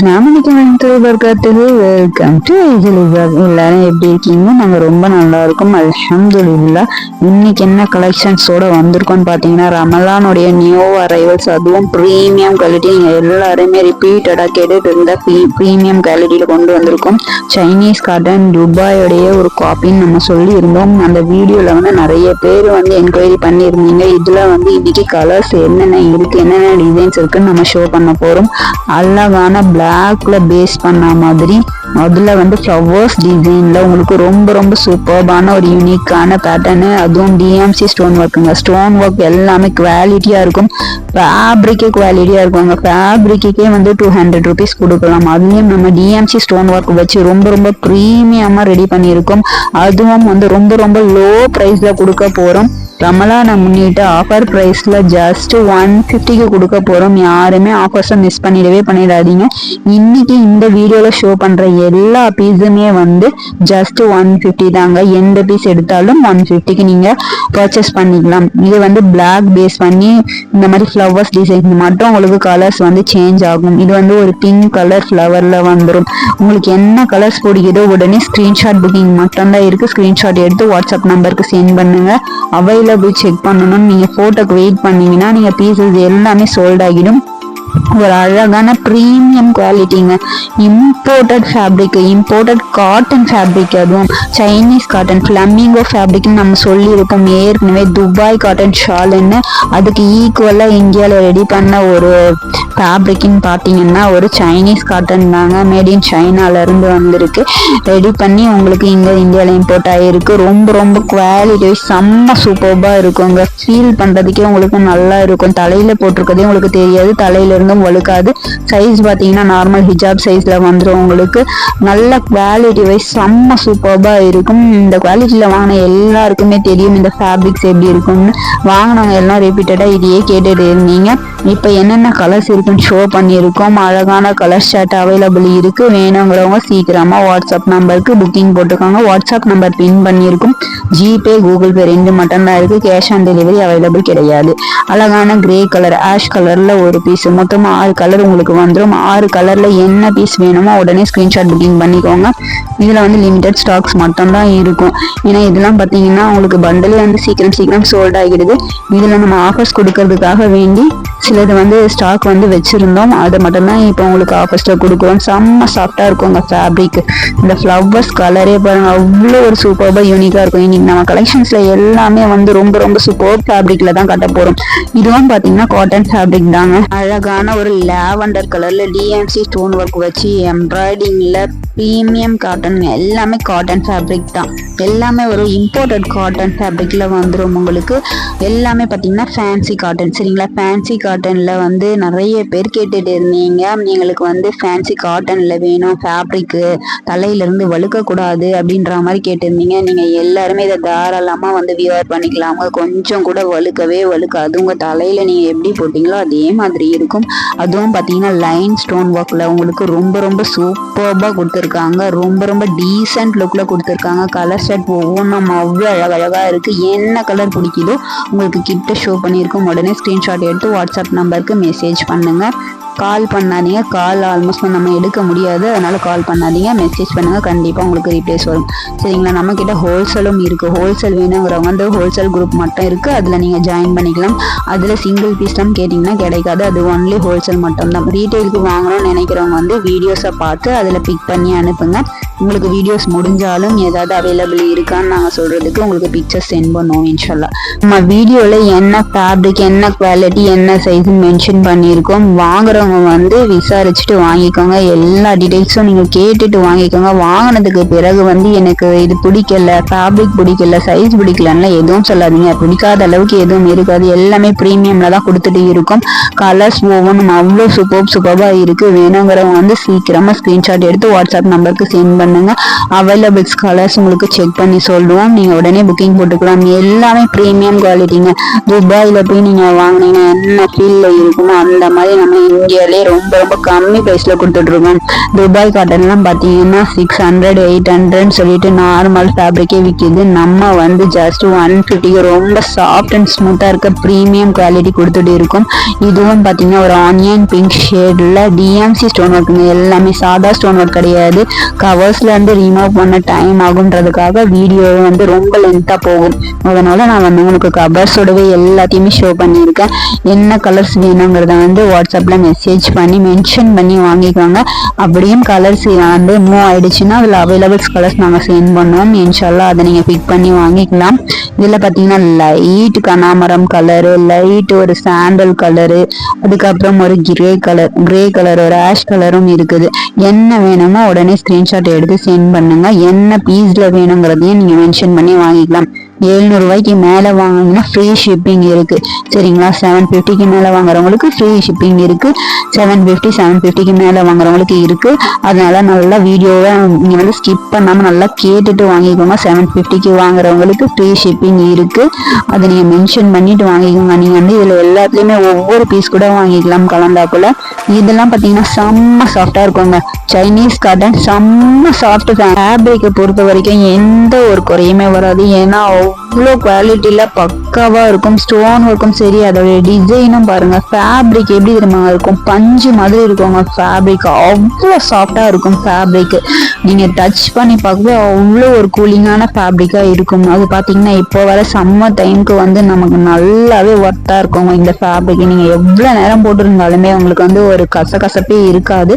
அஸ்லாம் வலைக்கம் வர்க்கத்துக்கு welcome to எல்லாரும் எப்படி இருக்கீங்க? நாங்க ரொம்ப நல்லா இருக்கோம். அல்ஹம்துலில்லா. இன்னைக்கு என்ன கலெக்ஷன்ஸோட வந்திருக்கோம்னு பார்த்தீங்கன்னா ரமலானுடைய நியூ அரைவல்ஸ் அதுவும் ப்ரீமியம் குவாலிட்டி நீங்கள் எல்லாருமே ரிப்பீட்டடாக கேட்டுட்டு இருந்த ப்ரீமியம் குவாலிட்டியில் கொண்டு வந்திருக்கோம். சைனீஸ் காட்டன் துபாயோடைய ஒரு காப்பின்னு நம்ம சொல்லி இருந்தோம் அந்த வீடியோவில் வந்து நிறைய பேர் வந்து என்கொயரி பண்ணியிருந்தீங்க. இதில் வந்து இன்னைக்கு கலர்ஸ் என்னென்ன இருக்குது என்னென்ன டிசைன்ஸ் இருக்குன்னு நம்ம ஷோ பண்ண போகிறோம் அழகான பிளாக்ல பேஸ் பண்ண மாதிரி அதில் வந்து ஃப்ளவர்ஸ் டிசைனில் உங்களுக்கு ரொம்ப ரொம்ப சூப்பர்பான ஒரு யூனிக்கான பேட்டர்னு அதுவும் டிஎம்சி ஸ்டோன் ஒர்க்குங்க ஸ்டோன் ஒர்க் எல்லாமே குவாலிட்டியாக இருக்கும். ஃபேப்ரிக்கே குவாலிட்டியாக அங்கே ஃபேப்ரிக்கே வந்து டூ ஹண்ட்ரட் ருபீஸ் கொடுக்கலாம். அதுலேயும் நம்ம டிஎம்சி ஸ்டோன் ஒர்க் வச்சு ரொம்ப ரொம்ப ப்ரீமியமாக ரெடி பண்ணியிருக்கோம். அதுவும் வந்து ரொம்ப ரொம்ப லோ ப்ரைஸில் கொடுக்க போகிறோம் ரமலானை முன்னிட்டு ஆஃபர் ப்ரைஸில் ஜஸ்ட் ஒன் ஃபிஃப்டிக்கு கொடுக்க போகிறோம் யாருமே ஆஃபர்ஸை மிஸ் பண்ணிடவே பண்ணிடாதீங்க. இன்னைக்கு இந்த வீடியோவில் ஷோ பண்ணுற எல்லா பீஸுமே வந்து ஜஸ்ட் ஒன் ஃபிஃப்டி தாங்க. எந்த பீஸ் எடுத்தாலும் ஒன் ஃபிஃப்டிக்கு நீங்கள் பர்ச்சேஸ் பண்ணிக்கலாம். இது வந்து பிளாக் பேஸ் பண்ணி இந்த மாதிரி ஃப்ளவர்ஸ் டிசைன் மட்டும் உங்களுக்கு கலர்ஸ் வந்து சேஞ்ச் ஆகும். இது வந்து ஒரு பிங்க் கலர் ஃப்ளவரில் வந்துடும் உங்களுக்கு என்ன கலர்ஸ் பிடிக்குதோ உடனே ஸ்க்ரீன்ஷாட் புக்கிங் மட்டும்தான் இருக்குது ஸ்க்ரீன்ஷாட் எடுத்து வாட்ஸ்அப் நம்பருக்கு சென்ட் பண்ணுங்கள் அவைலபிள் போய் செக் பண்ணணும்னு நீங்கள் ஃபோட்டோக்கு வெயிட் பண்ணீங்கன்னா நீங்கள் பீசஸ் எல்லாமே சோல்ட் ஆகிடும். ஒரு அழகான premium குவாலிட்டிங்க imported fabric imported cotton fabric அதுவும் சைனீஸ் காட்டன் ஃப்ளமிங்கோ ஃபேப்ரிக்னு நம்ம சொல்லியிருக்கோம். ஏற்கனவே துபாய் காட்டன் ஷாலுன்னு அதுக்கு ஈக்குவலாக இந்தியாவில் ரெடி பண்ண ஒரு ஃபேப்ரிக்னு பார்த்தீங்கன்னா ஒரு சைனீஸ் காட்டன் தாங்க. மேட் இன் சைனாலேருந்து வந்திருக்கு. ரெடி பண்ணி உங்களுக்கு இங்கே இந்தியாவில் இம்போர்ட் ஆகிருக்கு ரொம்ப ரொம்ப குவாலிட்டி செம்ம சூப்பர்பாக இருக்குங்க. ஃபீல் பண்ணுறதுக்கே உங்களுக்கு நல்லா இருக்கும். தலையில் போட்டிருக்கதே உங்களுக்கு தெரியாது. தலையில் இருந்தும் ஒழுக்காது. சைஸ் பார்த்தீங்கன்னா நார்மல் ஹிஜாப் சைஸில் வந்துடும் உங்களுக்கு. நல்ல குவாலிட்டி வைஸ் செம்ம சூப்பர்பாக இருக்கும். இந்த குவாலிட்டியில் வாங்கின எல்லாருக்குமே தெரியும் இந்த ஃபேப்ரிக்ஸ் எப்படி இருக்கும்னு. வாங்கினவங்க எல்லாம் ரிப்பீட்டடாக இதையே கேட்டுட்டு இருந்தீங்க. இப்போ என்னென்ன கலர்ஸ் இருக்குன்னு ஷோ பண்ணியிருக்கோம். அழகான கலர் ஷர்ட் அவைலபிள் இருக்குது வேணுங்கிறவங்க சீக்கிரமாக வாட்ஸ்அப் நம்பருக்கு புக்கிங் போட்டுக்கோங்க. வாட்ஸ்அப் நம்பர் பின் பண்ணியிருக்கும். ஜிபே கூகுள் பே ரெண்டு மட்டும்தான் இருக்குது கேஷ் ஆன் டெலிவரி அவைலபிள் கிடையாது. அழகான கிரே கலர் ஆஷ் கலரில் ஒரு பீஸ் மொத்தமாக ஆறு கலர் உங்களுக்கு வந்துடும் ஆறு கலரில் என்ன பீஸ் வேணுமோ உடனே ஸ்க்ரீன்ஷாட் புக்கிங் பண்ணிக்கோங்க. இதில் வந்து லிமிடெட் ஸ்டாக்ஸ் மட்டும்தான் இருக்கும். ஏன்னா இதெல்லாம் பார்த்தீங்கன்னா உங்களுக்கு பண்டலே வந்து சீக்கிரம் சீக்கிரம் சோல்ட் ஆகிடுது. இதில் நம்ம ஆஃபர்ஸ் கொடுக்கறதுக்காக வேண்டி சிலது வந்து ஸ்டாக் வந்து வச்சுருந்தோம். அதை மட்டும்தான் இப்போ உங்களுக்கு ஆஃபர்ஸில் கொடுக்குறோம். செம்ம சாஃப்டாக இருக்கும் அங்கே ஃபேப்ரிக் இந்த ஃப்ளவர்ஸ் கலரே பாருங்கள் அவ்வளோ ஒரு சூப்பராக யூனிக்காக இருக்கும். இன்றைக்கி நம்ம கலெக்ஷன்ஸில் எல்லாமே வந்து ரொம்ப ரொம்ப சூப்பர் ஃபேப்ரிக்கில் தான் கட்ட போகிறோம் இதுவும் பார்த்தீங்கன்னா காட்டன் ஃபேப்ரிக் தாங்க. அழகாக அழகான ஒரு லாவெண்டர் கலரில் டிஎம்சி ஸ்டோன் ஒர்க் வச்சு எம்ப்ராய்டிங்கில் ப்ரீமியம் காட்டன் எல்லாமே காட்டன் ஃபேப்ரிக் தான். எல்லாமே ஒரு இம்போர்ட்டட் காட்டன் ஃபேப்ரிக்கில் வந்துடும் உங்களுக்கு. எல்லாமே பார்த்தீங்கன்னா ஃபேன்சி காட்டன் சரிங்களா? ஃபேன்சி காட்டனில் வந்து நிறைய பேர் கேட்டுட்டு இருந்தீங்க. எங்களுக்கு வந்து ஃபேன்சி காட்டனில் வேணும் ஃபேப்ரிக்கு தலையிலேருந்து வழுக்கக்கூடாது அப்படின்ற மாதிரி கேட்டிருந்தீங்க. நீங்கள் எல்லாருமே இதை தாராளமாக வந்து வியர் பண்ணிக்கலாங்க. கொஞ்சம் கூட வழுக்கவே வழுக்காது. உங்கள் தலையில் நீங்கள் எப்படி போட்டிங்களோ அதே மாதிரி இருக்கும். அதுவும் பார்த்தீங்கன்னா லைன் ஸ்டோன் ஒர்க்கில் உங்களுக்கு ரொம்ப ரொம்ப சூப்பர்பாக கொடுத்துருக்காங்க. ரொம்ப ரொம்ப டீசென்ட் லுக்கில் கொடுத்துருக்காங்க. கலர் செட் ஒவ்வொன்றும் அவ்வளோ அழகழகாக இருக்குது என்ன கலர் பிடிக்குதோ உங்களுக்கு கிட்ட ஷோ பண்ணியிருக்கோம். உடனே ஸ்க்ரீன்ஷாட் எடுத்து வாட்ஸ்அப் நம்பருக்கு மெசேஜ் பண்ணுங்கள் கால் பண்ணாதீங்க. கால் ஆல்மோஸ்ட் நம்ம எடுக்க முடியாது. அதனால் கால் பண்ணாதீங்க. மெசேஜ் பண்ணுங்கள் கண்டிப்பாக உங்களுக்கு ரீப்ளேஸ் வரும் சரிங்களா? நம்மக்கிட்ட ஹோல்சேலும் இருக்குது ஹோல்சேல் வேணுங்கிறவங்க அந்த ஹோல்சேல் குரூப் மட்டும் இருக்குது அதில் நீங்கள் ஜாயின் பண்ணிக்கலாம். அதில் சிங்கிள் பீஸ் தான் கேட்டிங்கன்னா கிடைக்காது. அது ஒன்லி ஹோல்சேல் மட்டும்தான். ரீட்டைலுக்கு வாங்கணும்னு நினைக்கிறவங்க வந்து வீடியோஸை பார்த்து அதில் பிக் பண்ணி அனுப்புங்க. உங்களுக்கு வீடியோஸ் முடிஞ்சாலும் ஏதாவது அவைலபிள் இருக்கான்னு நாங்கள் சொல்கிறதுக்கு உங்களுக்கு பிக்சர்ஸ் சென்ட் பண்ணுவோம் இன்ஷால்லா நம்ம வீடியோவில் என்ன ஃபேப்ரிக் என்ன குவாலிட்டி என்ன சைஸ் மென்ஷன் பண்ணியிருக்கோம். வாங்குறவங்க வந்து விசாரிச்சுட்டு வாங்கிக்கோங்க. எல்லா டீட்டெயில்ஸும் நீங்கள் கேட்டுட்டு வாங்கிக்கோங்க. வாங்கினதுக்கு பிறகு வந்து எனக்கு இது பிடிக்கல ஃபேப்ரிக் பிடிக்கல சைஸ் பிடிக்கலன்னா எதுவும் சொல்லாதீங்க. பிடிக்காத அளவுக்கு எதுவும் இருக்காது. எல்லாமே ப்ரீமியமில் தான் கொடுத்துட்டு இருக்கும். கலர்ஸ் ஒவ்வொன்றும் அவ்வளோ சூப்பர் சூப்பராக இருக்குது வேணுங்கிறவங்க வந்து சீக்கிரமாக ஸ்க்ரீன்ஷாட் எடுத்து வாட்ஸ்அப் நம்பருக்கு சென்ட் பண்ணுங்கள் அவைலபிள்ஸ் கலர்ஸ் உங்களுக்கு செக் பண்ணி சொல்லுவோம். நீங்கள் உடனே புக்கிங் போட்டுக்கலாம். எல்லாமே ப்ரீமியம் குவாலிட்டிங்க துபாயில் போய் நீங்கள் வாங்கினீங்கன்னா என்ன ஃபீலில் இருக்குமோ அந்த மாதிரி நம்ம இந்தியாவிலே ரொம்ப ரொம்ப கம்மி ப்ரைஸில் கொடுத்துட்டு துபாய் காட்டன்லாம் பார்த்தீங்கன்னா சிக்ஸ் ஹண்ட்ரட் எயிட் ஹண்ட்ரட்னு சொல்லிட்டு நார்மல் ஃபேப்ரிக்கே விற்கிது நம்ம வந்து ஜஸ்ட் ஒன் ஃபிஃப்டிக்கு ரொம்ப சாஃப்ட் அண்ட் ஸ்மூத்தாக இருக்க ப்ரீமியம் குவாலிட்டி கொடுத்துட்டு இருக்கும். இதுவும் பார்த்தீங்கன்னா ஒரு ஆனியன் பிங்க் ஷேடில் டிஎம்சி ஸ்டோன் ஒர்க்குங்க எல்லாமே சாதா ஸ்டோன் ஒர்க் கிடையாது. கவர்ஸ்லேருந்து ரிமூவ் பண்ண டைம் ஆகுன்றதுக்காக வீடியோ வந்து ரொம்ப லென்த்தாக போகும். அதனால நான் வந்து உங்களுக்கு கவர்ஸோடவே எல்லாத்தையுமே ஷோ பண்ணியிருக்கேன். என்ன கலர்ஸ் வேணுங்கிறத வந்து வாட்ஸ்அப்பில் மெசேஜ் பண்ணி மென்ஷன் பண்ணி வாங்கிக்கோங்க. அப்படியும் கலர்ஸ் வந்து மூவ் ஆயிடுச்சுன்னா அதில் அவைலபிள்ஸ் கலர்ஸ் நாங்கள் சென்ட் பண்ணுவோம். இன்ஷால்லா அதை நீங்கள் பிக் பண்ணி வாங்கிக்கலாம். இதில் பார்த்தீங்கன்னா லைட் கனாமரம் கலரு லைட் ஒரு சாண்டல் கலரு அதுக்கப்புறம் ஒரு கிரே கலர் கிரே கலர் ஒரு ஆஷ் கலரும் இருக்குது. என்ன வேணுமோ உடனே ஸ்க்ரீன்ஷாட் எடுத்து சென்ட் பண்ணுங்க. என்ன பீஸில் வேணுங்கிறதையும் நீங்கள் மென்ஷன் பண்ணி வாங்கிக்கலாம். ரூபாய்க்கு மேலே வாங்கினீங்கன்னா ஃப்ரீ ஷிப்பிங் இருக்குது சரிங்களா? செவன் ஃபிஃப்டிக்கு மேலே வாங்குறவங்களுக்கு ஃப்ரீ ஷிப்பிங் இருக்குது செவன் ஃபிஃப்டி செவன் ஃபிஃப்டிக்கு மேலே வாங்குறவங்களுக்கு இருக்குது அதனால நல்லா வீடியோவை நீங்கள் வந்து ஸ்கிப் பண்ணாமல் நல்லா கேட்டுட்டு வாங்கிக்கோங்க. செவன் ஃபிஃப்டிக்கு வாங்குறவங்களுக்கு ஃப்ரீ ஷிப்பிங் இருக்குது அதை நீங்கள் மென்ஷன் பண்ணிட்டு வாங்கிக்கோங்க. நீங்கள் வந்து இதில் எல்லாத்துலேயுமே ஒவ்வொரு பீஸ் கூட வாங்கிக்கலாம் கலந்தாக்குள்ள இதெல்லாம் பார்த்தீங்கன்னா செம்ம சாஃப்டாக இருக்குங்க. சைனீஸ் காட்டன் செம்ம சாஃப்ட் ஃபேப்ரிக்கை பொறுத்த வரைக்கும் எந்த ஒரு குறையுமே வராது. ஏன்னா அவ்வளோ குவாலிட்டியில் பக்காவாக இருக்கும் ஸ்டோன் ஒர்க்கும் சரி அதோடைய டிசைனும் பாருங்கள் ஃபேப்ரிக் எப்படி தெரியுமா இருக்கும்? பஞ்சு மாதிரி இருக்குங்க ஃபேப்ரிக் அவ்வளோ சாஃப்டாக இருக்கும் ஃபேப்ரிக்கு நீங்கள் டச் பண்ணி பார்க்கவே அவ்வளோ ஒரு கூலிங்கான ஃபேப்ரிக்காக இருக்கும். அது பார்த்தீங்கன்னா இப்போ வர சம்மர் டைமுக்கு வந்து நமக்கு நல்லாவே ஒர்த்தாக இருக்குங்க இந்த ஃபேப்ரிக் நீங்கள் எவ்வளோ நேரம் போட்டிருந்தாலுமே உங்களுக்கு வந்து ஒரு கசகசப்பே இருக்காது.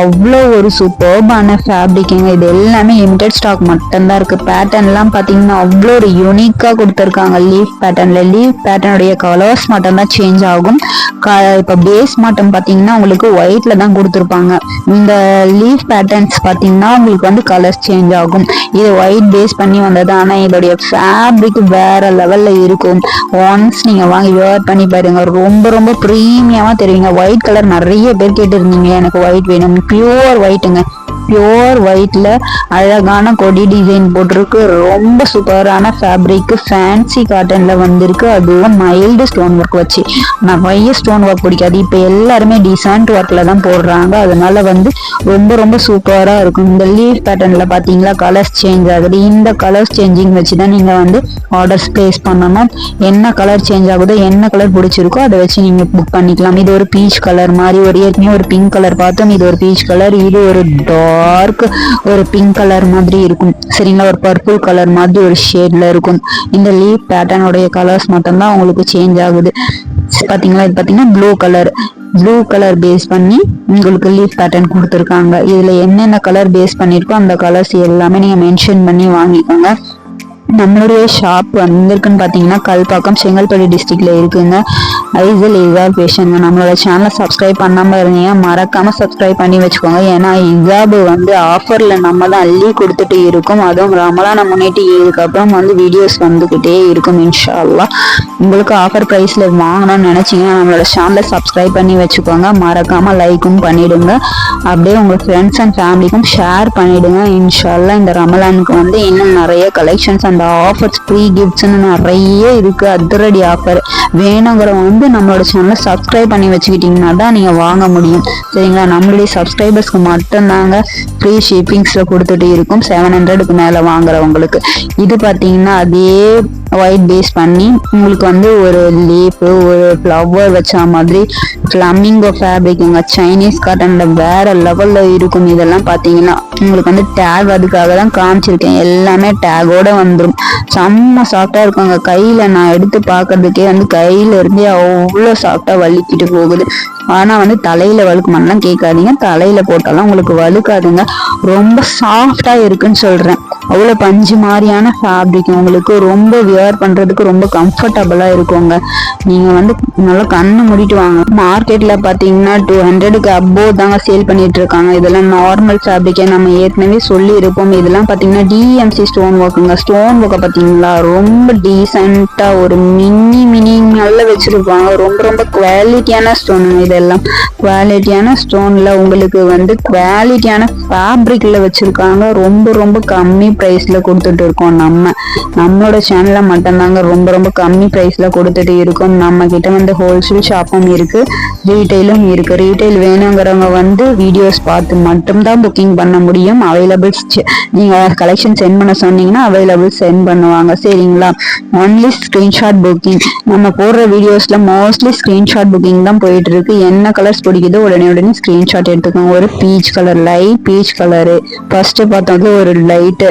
அவ்வளோ ஒரு சூப்பர்பான ஃபேப்ரிக்குங்க இது எல்லாமே லிமிடெட் ஸ்டாக் மட்டும்தான் இருக்குது பேட்டர்ன்லாம் பார்த்தீங்கன்னா அவ்வளோ ஒரு யூனிக்காக கொடுத்துருக்காங்க. லீஃப் பேட்டர்னில் லீஃப் பேட்டர்னுடைய கலர்ஸ் மட்டும் தான் சேஞ்ச் ஆகும். க இப்போ பேஸ் மட்டும் பார்த்தீங்கன்னா உங்களுக்கு ஒயிட்டில் தான் கொடுத்துருப்பாங்க. இந்த லீஃப் பேட்டர்ன்ஸ் பார்த்தீங்கன்னா உங்களுக்கு வந்து கலர்ஸ் சேஞ்ச் ஆகும். இது ஒயிட் பேஸ் பண்ணி வந்தது. ஆனால் இதோடைய ஃபேப்ரிக் வேற லெவலில் இருக்கும். ஒன்ஸ் நீங்கள் வாங்கி வேர் பண்ணி பாருங்க. ரொம்ப ரொம்ப ப்ரீமியமாக தெரியுங்க. ஒயிட் கலர் நிறைய பேர் கேட்டுருந்தீங்க. எனக்கு ஒயிட் வேணும். பியூர் ஒயிட்டுங்க பியோர் ஒயிட்ல அழகான கொடி டிசைன் போட்டிருக்கு. ரொம்ப சூப்பரான ஃபேப்ரிக் ஃபேன்சி காட்டன்ல வந்திருக்கு. அதுவும் மைல்டு ஸ்டோன் ஒர்க் வச்சு. நிறைய ஸ்டோன் ஒர்க் பிடிக்காது. இப்போ எல்லாருமே டிசைன்ட் ஒர்க்ல தான் போடுறாங்க. அதனால வந்து ரொம்ப ரொம்ப சூப்பரா இருக்கும். இந்த லீவ் பேட்டர்ன்ல பாத்தீங்களா கலர்ஸ் சேஞ்ச் ஆகுது. இந்த கலர்ஸ் சேஞ்சிங் வச்சு தான் நீங்க வந்து ஆர்டர்ஸ் பிளேஸ் பண்ணணும். என்ன கலர் சேஞ்ச் ஆகுதோ என்ன கலர் பிடிச்சிருக்கோ அதை வச்சு நீங்க புக் பண்ணிக்கலாம். இது ஒரு பீச் கலர் மாதிரி ஒரு ஏற்கனவே ஒரு பிங்க் கலர் பார்த்தோம். இது ஒரு பீச் கலர் இது ஒரு டார்க் டார்க் ஒரு பிங்க் கலர் மாதிரி இருக்கும். சரிங்களா? ஒரு பர்பிள் கலர் மாதிரி ஒரு ஷேட்ல இருக்கும். இந்த லீவ் பேட்டர்னுடைய கலர்ஸ் மட்டும்தான் உங்களுக்கு சேஞ்ச் ஆகுது. பார்த்தீங்களா இது பாத்தீங்கன்னா blue colour blue colour base பண்ணி உங்களுக்கு லீஃப் பேட்டர்ன் கொடுத்துருக்காங்க. இதுல என்னென்ன கலர் பேஸ் பண்ணிருக்கோ அந்த கலர்ஸ் எல்லாமே நீங்க மென்ஷன் பண்ணி வாங்கிக்கோங்க. நம்மளுடைய ஷாப் வந்திருக்குன்னு பார்த்தீங்கன்னா கல்பாக்கம் செங்கல்பட்டு டிஸ்ட்ரிக்டில் இருக்குங்க. ஐசல் இசாப் பேஷன் நம்மளோட சேனலை சப்ஸ்கிரைப் பண்ணாமல் இருந்தீங்க மறக்காமல் சப்ஸ்கிரைப் பண்ணி வச்சுக்கோங்க. ஏன்னா இசாபு வந்து ஆஃபரில் நம்ம தான் அள்ளி கொடுத்துட்டு இருக்கும். அதுவும் ரமலான முன்னிட்டு இதுக்கப்புறம் வந்து வீடியோஸ் வந்துக்கிட்டே இருக்கும் இன்ஷால்லா உங்களுக்கு ஆஃபர் ப்ரைஸில் வாங்கணும்னு நினச்சிங்கன்னா நம்மளோட சேனலை சப்ஸ்கிரைப் பண்ணி வச்சுக்கோங்க. மறக்காமல் லைக்கும் பண்ணிவிடுங்க அப்படியே உங்கள் ஃப்ரெண்ட்ஸ் அண்ட் ஃபேமிலிக்கும் ஷேர் பண்ணிவிடுங்க இன்ஷால்லா இந்த ரமலானுக்கு வந்து இன்னும் நிறைய கலெக்ஷன்ஸ் அண்ட் அந்த ஆஃபர்ஸ் ஃப்ரீ கிஃப்ட்ஸ்னு நிறைய இருக்குது அதிரடி ஆஃபர் வேணுங்கிறவங்க வந்து நம்மளோட சேனலை சப்ஸ்கிரைப் பண்ணி வச்சுக்கிட்டிங்கன்னா தான் நீங்கள் வாங்க முடியும். சரிங்களா? நம்மளுடைய சப்ஸ்கிரைபர்ஸ்க்கு மட்டும்தாங்க ஃப்ரீ ஷிப்பிங்ஸில் கொடுத்துட்டு இருக்கும். செவன் ஹண்ட்ரடுக்கு மேலே வாங்குறவங்களுக்கு. இது பார்த்தீங்கன்னா அதே ஒயிட் பேஸ் பண்ணி உங்களுக்கு வந்து ஒரு லீப்பு ஒரு ஃப்ளவர் வச்ச மாதிரி ஃப்ளம்மிங்கோ ஃபேப்ரிக்குங்க சைனீஸ் காட்டனில் வேறு லெவலில் இருக்கும். இதெல்லாம் பார்த்தீங்கன்னா உங்களுக்கு வந்து டேக் அதுக்காக தான் காமிச்சிருக்கேன். எல்லாமே டேகோடு வந்துடும் செம்ம சாஃப்டாக இருக்குங்க கையில் நான் எடுத்து பார்க்கறதுக்கே வந்து கையில இருந்தே அவ்வளோ சாஃப்டாக வலிக்கிட்டு போகுது. ஆனால் வந்து தலையில் வழுக்குமானலாம் கேட்காதீங்க. தலையில் போட்டாலும் உங்களுக்கு வழுக்காதுங்க. ரொம்ப சாஃப்டாக இருக்குன்னு சொல்கிறேன் அவ்வளோ பஞ்சு மாதிரியான ஃபேப்ரிக் உங்களுக்கு ரொம்ப வியர் பண்ணுறதுக்கு ரொம்ப கம்ஃபர்டபுளாக இருக்குங்க. நீங்கள் வந்து நல்லா கண்ணு மூடிட்டு வாங்க. மார்க்கெட்டில் பார்த்தீங்கன்னா டூ ஹண்ட்ரடுக்கு அபோ தாங்க சேல் பண்ணிட்டு இருக்காங்க. இதெல்லாம் நார்மல் ஃபேப்ரிக்கை நம்ம ஏற்கனவே சொல்லி இருப்போம் இதெல்லாம் பார்த்தீங்கன்னா டிஎம்சி ஸ்டோன் ஒர்க்குங்க ஸ்டோன் ஒர்க்கை பார்த்தீங்களா ரொம்ப டீசெண்டாக ஒரு மினி மினி நல்லா வச்சுருப்பாங்க. ரொம்ப ரொம்ப குவாலிட்டியான ஸ்டோன் இதெல்லாம். குவாலிட்டியான ஸ்டோனில் உங்களுக்கு வந்து குவாலிட்டியான ஃபேப்ரிக்கில் வச்சுருக்காங்க. ரொம்ப ரொம்ப கம்மி ப்ரைஸில் கொடுத்துட்டு இருக்கோம் நம்ம. நம்மளோட சேனலில் மட்டும்தாங்க ரொம்ப ரொம்ப கம்மி ப்ரைஸில் கொடுத்துட்டு இருக்கோம். நம்ம கிட்ட வந்து ஹோல்சேல் ஷாப்பும் இருக்குது ரீட்டைலும் இருக்கு. ரீட்டைல் வேணுங்கிறவங்க வந்து வீடியோஸ் பார்த்து மட்டும்தான் புக்கிங் பண்ண முடியும். அவைலபிள்ஸ் நீங்கள் கலெக்ஷன் சென்ட் பண்ண சொன்னீங்கன்னா அவைலபிள் சென்ட் பண்ணுவாங்க. சரிங்களா? ஒன்லி ஸ்க்ரீன்ஷாட் புக்கிங் நம்ம போடுற வீடியோஸில் மோஸ்ட்லி ஸ்க்ரீன்ஷாட் புக்கிங் தான் போயிட்டு இருக்கு என்ன கலர்ஸ் பிடிக்குதோ உடனே உடனே ஸ்க்ரீன்ஷாட் எடுத்துக்கோங்க. ஒரு peach colour light peach colour first பார்த்தோம் ஒரு லைட்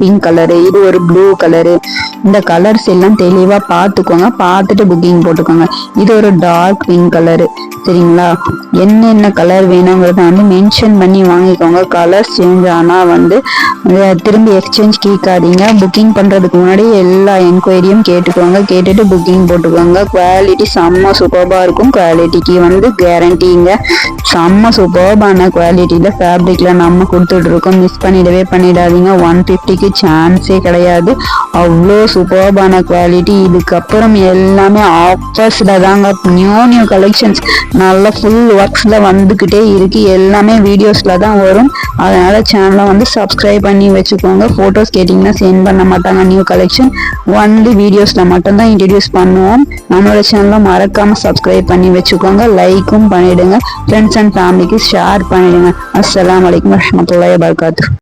பிங்க் கலரு இது ஒரு ப்ளூ கலரு இந்த கலர்ஸ் எல்லாம் தெளிவாக பார்த்துக்கோங்க. பார்த்துட்டு புக்கிங் போட்டுக்கோங்க. இது ஒரு டார்க் பிங்க் கலரு சரிங்களா? என்னென்ன கலர் வேணுங்கிறத வந்து மென்ஷன் பண்ணி வாங்கிக்கோங்க. கலர் சேஞ்ச் ஆனால் வந்து திரும்பி எக்ஸ்சேஞ்ச் கேட்காதீங்க. புக்கிங் பண்ணுறதுக்கு முன்னாடி எல்லா என்கொயரியும் கேட்டுக்கோங்க. கேட்டுட்டு புக்கிங் போட்டுக்கோங்க. குவாலிட்டி செம்ம சூப்பராக இருக்கும். குவாலிட்டிக்கு வந்து கேரண்டிங்க செம்ம சூப்பர்பான குவாலிட்டியில் ஃபேப்ரிக்கில் நம்ம கொடுத்துட்ருக்கோம் மிஸ் பண்ணிடவே பண்ணிடாதீங்க. ஒன் ஃபிஃப்டிக்கு சான்ஸே கிடையாது. அவ்வளோ சூப்பர்பான குவாலிட்டி இதுக்கப்புறம் எல்லாமே ஆஃபர்ஸில் தாங்க. நியூ நியூ கலெக்ஷன்ஸ் நல்லா ஃபுல் ஒர்க்ஸில் வந்துக்கிட்டே இருக்கு. எல்லாமே வீடியோஸில் தான் வரும். அதனால சேனலை வந்து சப்ஸ்கிரைப் பண்ணி வச்சுக்கோங்க. ஃபோட்டோஸ் கேட்டிங்கன்னா சென்ட் பண்ண மாட்டாங்க. நியூ கலெக்ஷன் ஒன்லி வீடியோஸில் மட்டும்தான் இன்ட்ரடியூஸ் பண்ணுவோம். நம்மளோட சேனலை மறக்காமல் சப்ஸ்கிரைப் பண்ணி வச்சுக்கோங்க. லைக்கும் பண்ணிவிடுங்க ஃப்ரெண்ட்ஸ் அண்ட் ஃபேமிலிக்கு ஷேர் பண்ணிவிடுங்க அஸ்லாம் வலைக்கம் வரஹ்மத்துல்லாஹி வபரகாத்துஹு